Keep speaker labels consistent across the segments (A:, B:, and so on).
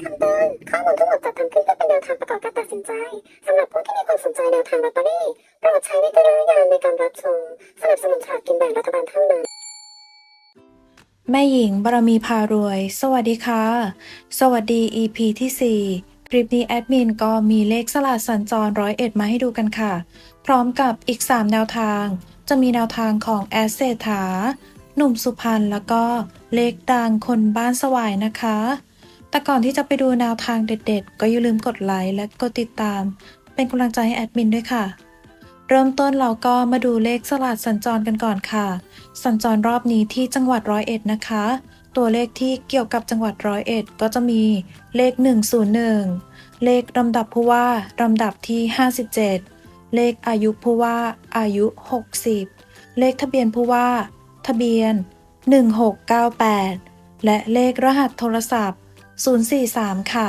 A: คำเตือนข้อมูลทั้งหมดจัดทำขึ้นเพื่อเป็นแนวทางประกอบการตัดสินใจสำหรับผู้ที่มีความสนใจแนวทางลอตเตอรี่โปรดใช้วิจารณญาณในการรับชมสนับสนุนฉลากกินแบ่งรัฐบาลเท่านั้น
B: แม่หญิงบารมีพารวย สวัสดีค่ะ สวัสดี EP ที่ 4 คลิปนี้แอดมินก็มีเลขสลัดสัญจรร้อยเอ็ดมาให้ดูกันค่ะ พร้อมกับอีก 3 แนวทาง จะมีแนวทางของแอสเซถาหนุ่มสุพรรณแล้วก็เลขดังคนบ้านสวายนะคะ แต่ก่อนที่จะไปดูแนวทางเด็ด ๆ ก็อย่าลืมกดไลค์และกดติดตาม เป็นกำลังใจให้แอดมินด้วยค่ะ เริ่มต้นเราก็มาดูเลขสลัดสัญจรกันก่อนค่ะ สัญจรรอบนี้ที่จังหวัดร้อยเอ็ดนะคะ ตัวเลขที่เกี่ยวกับจังหวัดร้อยเอ็ดก็จะมีเลข 101 เลขลำดับผู้ว่าลำดับที่ 57 เลขอายุผู้ว่าอายุ 60 เลขทะเบียนผู้ว่า ทะเบียน 1698 และเลขรหัสโทรศัพท์ 043 ค่ะ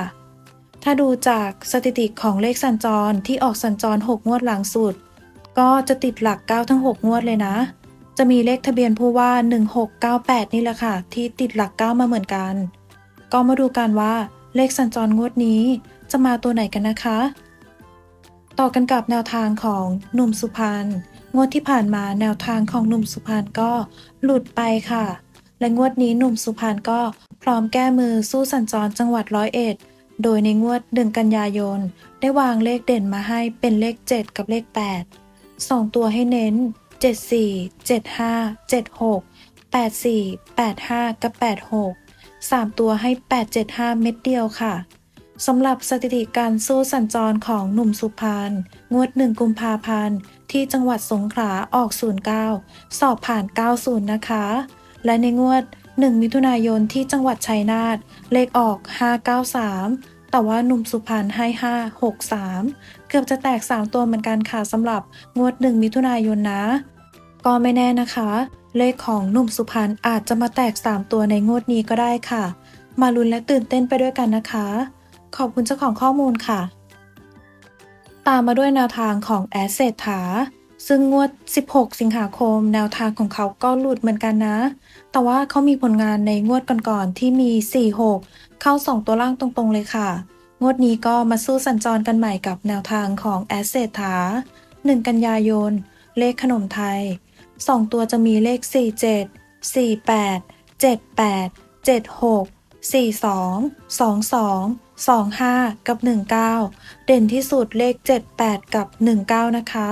B: ถ้าดูจากสถิติของเลขสัญจรที่ออกสัญจร 6 งวดหลังสุด ก็จะติดหลัก 9 ทั้ง 6 งวดเลยนะ จะมีเลขทะเบียนผู้ว่า 1698 นี่แหละค่ะ ที่ติดหลัก 9 มาเหมือนกัน ก็มาดูกันว่าเลขสัญจรงวดนี้จะมาตัวไหนกันนะคะ ต่อกันกับแนวทางของหนุ่มสุพรรณงวดที่ผ่านมาแนวทางของหนุ่มสุพรรณก็หลุดไปค่ะ และงวดนี้หนุ่มสุพรรณก็พร้อมแก้มือสู้สัญจรจังหวัดร้อยเอ็ด โดยในงวดเดือนกันยายน ได้วางเลขเด่นมาให้เป็นเลข 7 กับเลข 8 2 ตัวให้เน้น 74 75 76 84 85 กับ 86 3 ตัวให้ 875 เม็ดเดียวค่ะสำหรับสถิติการสู้สัญจรของหนุ่มสุพรรณงวด 1 กุมภาพันธ์ ที่จังหวัดสงขลาออก 09 สอบผ่าน 90 นะคะ และในงวด 1 มิถุนายนที่จังหวัดชัยนาทเลขออก 593 แต่ว่าหนุ่มสุพรรณให้ 563 เกือบจะแตก 3 ตัวเหมือนกันค่ะสำหรับงวด 1 มิถุนายนนะ ก็ไม่แน่นะคะ เลขของหนุ่มสุพรรณอาจจะมาแตก 3 ตัวในงวดนี้ก็ได้ค่ะ มาลุ้นและตื่นเต้นไปด้วยกันนะคะ ขอบคุณเจ้าของข้อมูลค่ะ ตามมาด้วยแนวทางของแอสเซทถา ซึ่งงวด 16 สิงหาคม แนวทางของเขาก็หลุดเหมือนกันนะ แต่ว่าเขามีผลงานในงวดก่อนๆที่มี 4-6 เข้า 2 ตัวล่างตรงๆเลยค่ะ งวดนี้ก็มาสู้สัญจรกันใหม่กับแนวทางของแอสเซทถา1 กันยายน เลขขนมไทย 2 ตัวจะมีเลข 47 48 78 76 42 22 25 กับ 19 เด่นที่สุดเลข 78 กับ 19 นะคะ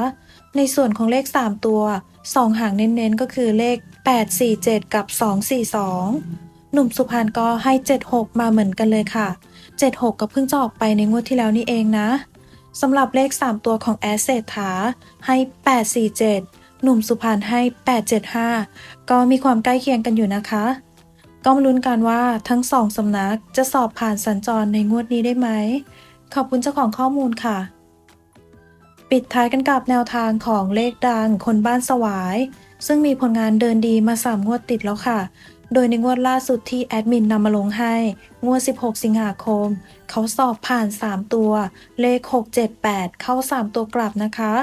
B: ในส่วนของเลข 3 ตัว 2 หางเน้นๆ ก็คือเลข 847 กับ 242 หนุ่มสุพรรณก็ให้ 76 มาเหมือนกันเลยค่ะ 76 ก็เพิ่งจะออกไปในงวดที่แล้วนี่เองนะสำหรับเลข 3 ตัวของแอสเซทถาให้ 847 หนุ่มสุพรรณให้ 875 ก็มีความใกล้เคียงกันอยู่นะคะ ก็มาลุ้นกันว่าทั้งสองสำนักจะสอบผ่านสัญจรในงวดนี้ได้ไหม ขอบคุณเจ้าของข้อมูลค่ะ ปิดท้ายกันกับแนวทางของเลขดังคนบ้านสวาย ซึ่งมีผลงานเดินดีมาสามงวดติดแล้วค่ะ โดยในงวดล่าสุดที่แอดมินนำมาลงให้ งวด 16 สิงหาคม เขาสอบผ่าน 3 ตัว เลข 678 เข้า 3 ตัวกลับนะคะ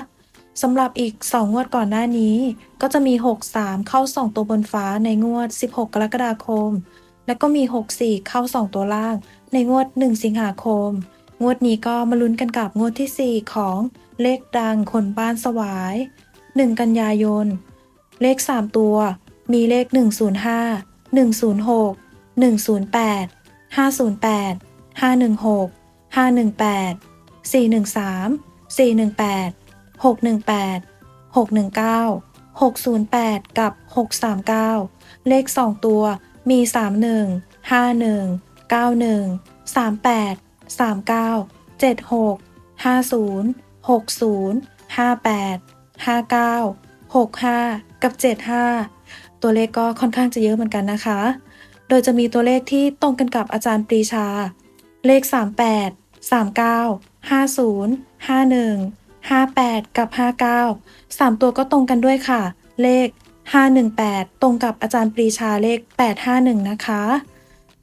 B: สำหรับอีก 2 งวดก่อนหน้านี้ ก็จะมี 63 เข้า 2 ตัวบนฟ้าในงวด 16 กรกฎาคม และก็มี 64 เข้า 2 ตัวล่าง ในงวด 1 สิงหาคม งวดนี้ก็มาลุ้นกันกับงวดทีสี่4 ของ เลขดังคนบ้านสวาย 1 กันยายน เลข 3 ตัว มีเลข 105 106 108 508 516 518 413 418 618 619 608 กับ 639 เลข 2 ตัว มี 31 51 91 38 39 76 50 60 58 59 65 กับ 75 ตัวเลขก็ค่อนข้างจะเยอะเหมือนกันนะคะ โดยจะมีตัวเลขที่ตรงกันกับอาจารย์ปรีชา เลข 38 39 50 51 58 กับ 59 3 ตัวก็ตรงกันด้วยค่ะ เลข 518 ตรงกับอาจารย์ปรีชาเลข 851 นะคะ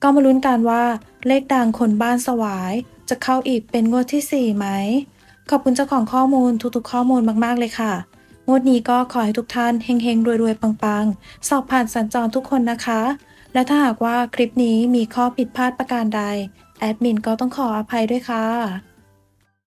B: ก็มาลุ้นกันว่าเลขดังคนบ้านสวาย จะเข้าอีกเป็นงวดที่ 4 ไหม ขอบคุณเจ้าของข้อมูลทุกๆ ข้อมูลมากๆเลยค่ะ งวดนี้ก็ขอให้ทุกท่านเฮงๆ รวย ๆ ปัง ๆ สอบผ่านสัญจรทุกคนนะคะ และถ้าหากว่าคลิปนี้มีข้อผิดพลาดประการใด แอดมินก็ต้องขออภัยด้วยค่ะ